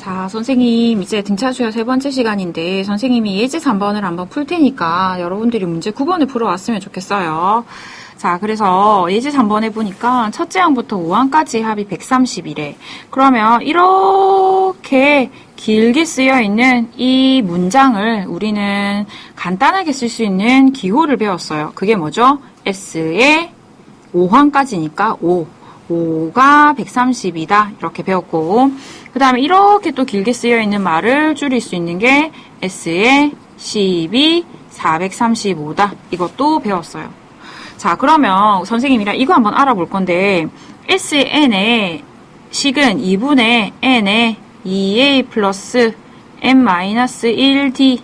자, 선생님, 이제 등차수열 세 번째 시간인데, 선생님이 예제 3번을 한번 풀 테니까, 여러분들이 문제 9번을 풀어왔으면 좋겠어요. 자, 그래서 예제 3번에 보니까, 첫째 항부터 5항까지 합이 130이래. 그러면, 이렇게 길게 쓰여 있는 이 문장을 우리는 간단하게 쓸 수 있는 기호를 배웠어요. 그게 뭐죠? S의 5항까지니까 5. 5가 130이다. 이렇게 배웠고, 그 다음에 이렇게 또 길게 쓰여 있는 말을 줄일 수 있는 게 S의 12, 435다. 이것도 배웠어요. 자, 그러면 선생님이랑 이거 한번 알아볼 건데, S의 N의 식은 2분의 N의 2A 플러스 N-1D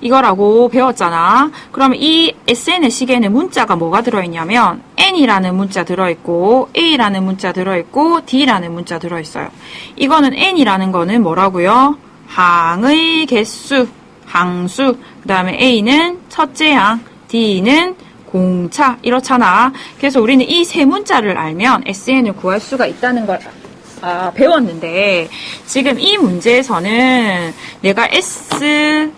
이거라고 배웠잖아. 그러면 이 SN의 식에는 문자가 뭐가 들어있냐면 N이라는 문자 들어있고 A라는 문자 들어있고 D라는 문자 들어있어요. 이거는 N이라는 거는 뭐라고요? 항의 개수, 항수. 그 다음에 A는 첫째 항, D는 공차 이렇잖아. 그래서 우리는 이 세 문자를 알면 SN을 구할 수가 있다는 걸 아, 배웠는데 지금 이 문제에서는 내가 S에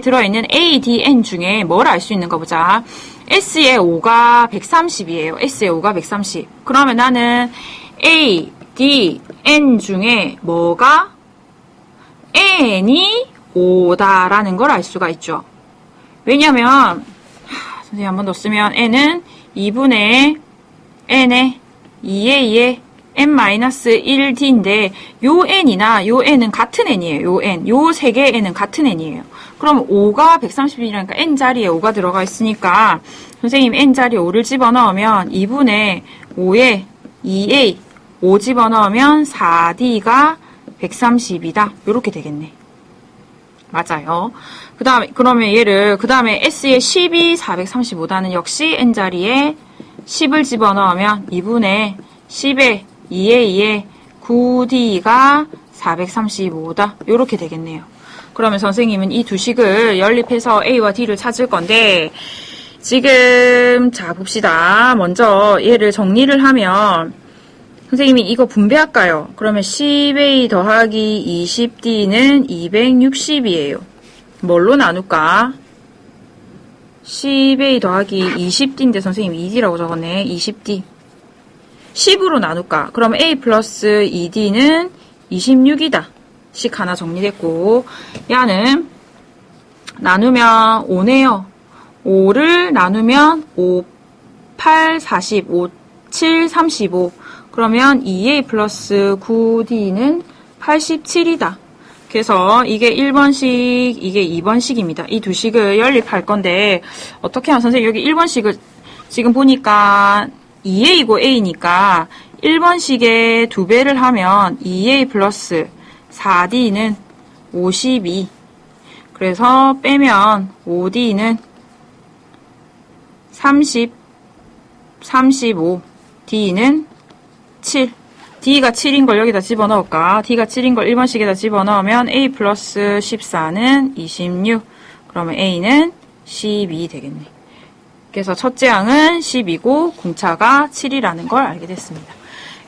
들어있는 A, D, N 중에 뭘 알 수 있는가 보자. S의 5가 130이에요. S의 5가 130. 그러면 나는 A, D, N 중에 뭐가 N이 5다라는 걸 알 수가 있죠. 왜냐면 하, 선생님 한 번 더 쓰면 N은 2분의 N의 2의 2의 n-1d인데 요 n이나 요 n은 같은 n이에요. 요 n. 요 세 개의 n은 같은 n이에요. 그럼 5가 130이니까 n 자리에 5가 들어가 있으니까 선생님 n 자리에 5를 집어넣으면 2분의 5에 2a 5 집어넣으면 4d가 130이다. 요렇게 되겠네. 맞아요. 그 다음에, 그러면 얘를, 그 다음에 S의 12, 435다는 역시 N자리에 10을 집어넣으면 2분의 10에 2에 2에 9D가 435다. 요렇게 되겠네요. 그러면 선생님은 이 두 식을 연립해서 A와 D를 찾을 건데, 지금, 자, 봅시다. 먼저 얘를 정리를 하면, 선생님이 이거 분배할까요? 그러면 10A 더하기 20D는 260이에요. 뭘로 나눌까? 10A 더하기 20D인데 선생님 2D라고 적었네. 20D. 10으로 나눌까? 그럼 A 플러스 2D는 26이다. 식 하나 정리됐고, 야는 나누면 5네요. 5를 나누면 5, 8, 40, 5, 7, 35. 그러면 2A 플러스 9D는 87이다. 그래서 이게 1번식, 이게 2번식입니다. 이 두 식을 연립할 건데, 어떻게 하면 선생님 여기 1번식을 지금 보니까 2A고 A니까 1번식에 두 배를 하면 2A 플러스 4D는 52. 그래서 빼면 5D는 30, 35, D는 7. D가 7인 걸 여기다 집어넣을까? D가 7인 걸 1번식에다 집어넣으면 A 플러스 14는 26. 그러면 A는 12 되겠네. 그래서 첫째 항은 10이고 공차가 7이라는 걸 알게 됐습니다.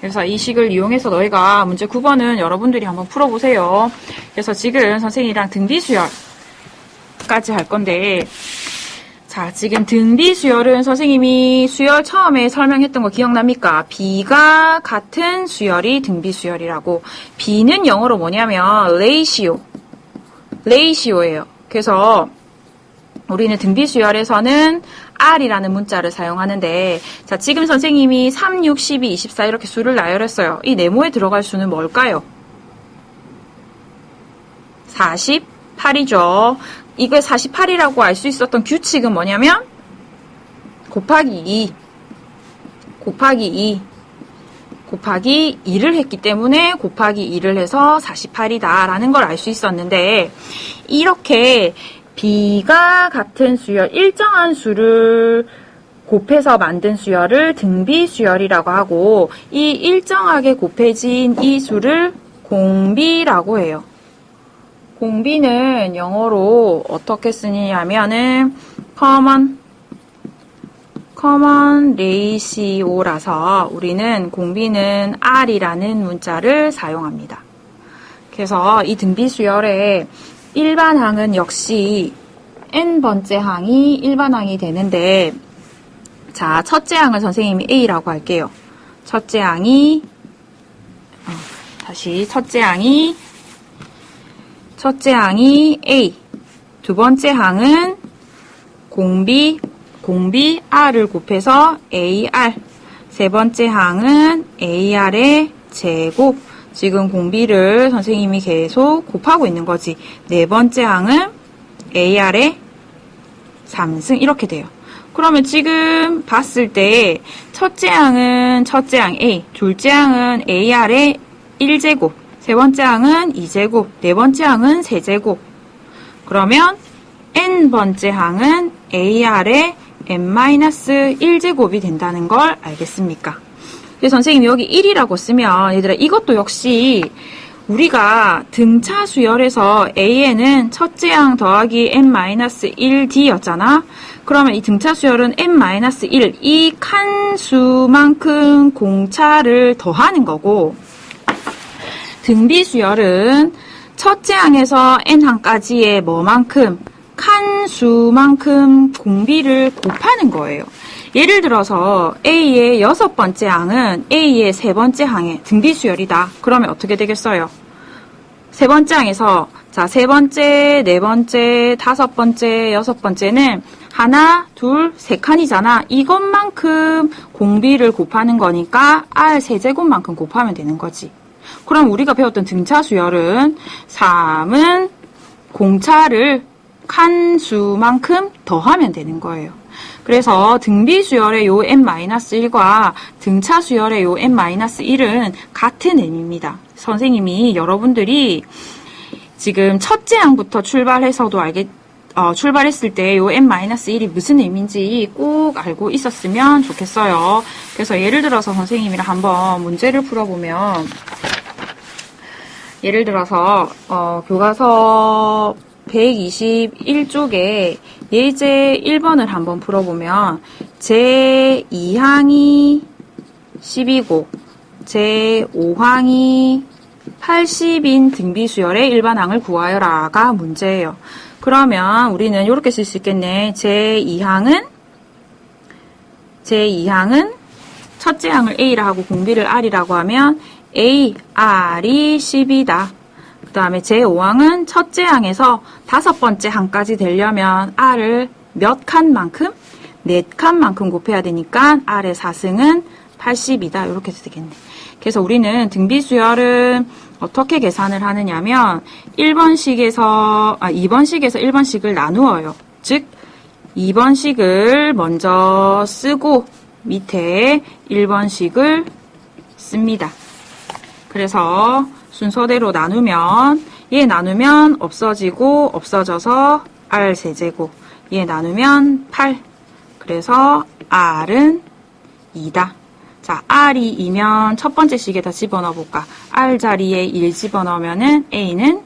그래서 이 식을 이용해서 너희가 문제 9번은 여러분들이 한번 풀어보세요. 그래서 지금 선생님이랑 등비수열까지 할 건데 자, 지금 등비 수열은 선생님이 수열 처음에 설명했던 거 기억납니까? B가 같은 수열이 등비 수열이라고. B는 영어로 뭐냐면 ratio. ratio예요. 그래서 우리는 등비 수열에서는 R이라는 문자를 사용하는데 자, 지금 선생님이 3, 6, 12, 24 이렇게 수를 나열했어요. 이 네모에 들어갈 수는 뭘까요? 48이죠. 이걸 48이라고 알 수 있었던 규칙은 뭐냐면 곱하기 2 곱하기 2 곱하기 2를 했기 때문에 곱하기 2를 해서 48이다 라는 걸 알 수 있었는데 이렇게 B가 같은 수열 일정한 수를 곱해서 만든 수열을 등비 수열이라고 하고 이 일정하게 곱해진 이 수를 공비라고 해요. 공비는 영어로 어떻게 쓰냐면은 common common ratio라서 우리는 공비는 R이라는 문자를 사용합니다. 그래서 이 등비 수열의 일반 항은 역시 n번째 항이 일반 항이 되는데 자, 첫째 항을 선생님이 A라고 할게요. 첫째 항이 어, 다시 첫째 항이 첫째 항이 A. 두 번째 항은 공비 공비 R을 곱해서 AR 세 번째 항은 AR의 제곱 지금 공비를 선생님이 계속 곱하고 있는 거지 네 번째 항은 AR의 3승 이렇게 돼요. 그러면 지금 봤을 때 첫째 항은 첫째 항 A, 둘째 항은 AR의 1제곱, 세 번째 항은 2제곱, 네 번째 항은 세제곱. 그러면 n번째 항은 AR의 n-1제곱이 된다는 걸 알겠습니까? 선생님이 여기 1이라고 쓰면 얘들아 이것도 역시 우리가 등차 수열에서 AN은 첫째 항 더하기 n-1d였잖아. 그러면 이 등차 수열은 n-1, 이 칸수만큼 공차를 더하는 거고, 등비 수열은 첫째 항에서 n항까지의 뭐만큼, 칸수만큼 공비를 곱하는 거예요. 예를 들어서 A의 여섯 번째 항은 A의 세 번째 항의 등비 수열이다. 그러면 어떻게 되겠어요? 세 번째 항에서 자, 세 번째, 네 번째, 다섯 번째, 여섯 번째는 하나, 둘, 세 칸이잖아. 이것만큼 공비를 곱하는 거니까 R 세제곱만큼 곱하면 되는 거지. 그럼 우리가 배웠던 등차 수열은 3은 공차를 칸 수만큼 더하면 되는 거예요. 그래서 등비 수열의 요 n-1과 등차 수열의 요 n-1은 같은 n입니다. 선생님이 여러분들이 지금 첫째 항부터 출발해서도 알겠, 어, 출발했을 때 요 n-1이 무슨 의미인지 꼭 알고 있었으면 좋겠어요. 그래서 예를 들어서 선생님이랑 한번 문제를 풀어보면 예를 들어서 어, 교과서 121쪽에 예제 1번을 한번 풀어보면 제2항이 10이고 제5항이 80인 등비수열의 일반항을 구하여라가 문제예요. 그러면 우리는 이렇게 쓸 수 있겠네. 제2항은 제2항은 첫째 항을 A라 하고 공비를 R이라고 하면 A, R이 10이다. 그 다음에 제5항은 첫째 항에서 다섯 번째 항까지 되려면 R을 몇 칸만큼? 네 칸만큼 곱해야 되니까 R의 4승은 80이다. 이렇게 쓰겠네. 그래서 우리는 등비수열은 어떻게 계산을 하느냐면 1번식에서 아 2번식에서 1번식을 나누어요. 즉 2번식을 먼저 쓰고 밑에 1번식을 씁니다. 그래서 순서대로 나누면 얘 나누면 없어지고 없어져서 R 세제곱 얘 나누면 8 그래서 R은 2다. 자, R이 2면 첫 번째 식에 다 집어넣어 볼까? R 자리에 1 집어넣으면은 A는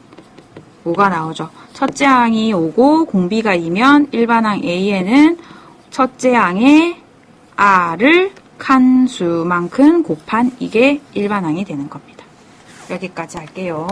5가 나오죠. 첫째 항이 5고 공비가 2면 일반항 A에는 첫째 항의 R을 칸수만큼 곱한 이게 일반항이 되는 겁니다. 여기까지 할게요.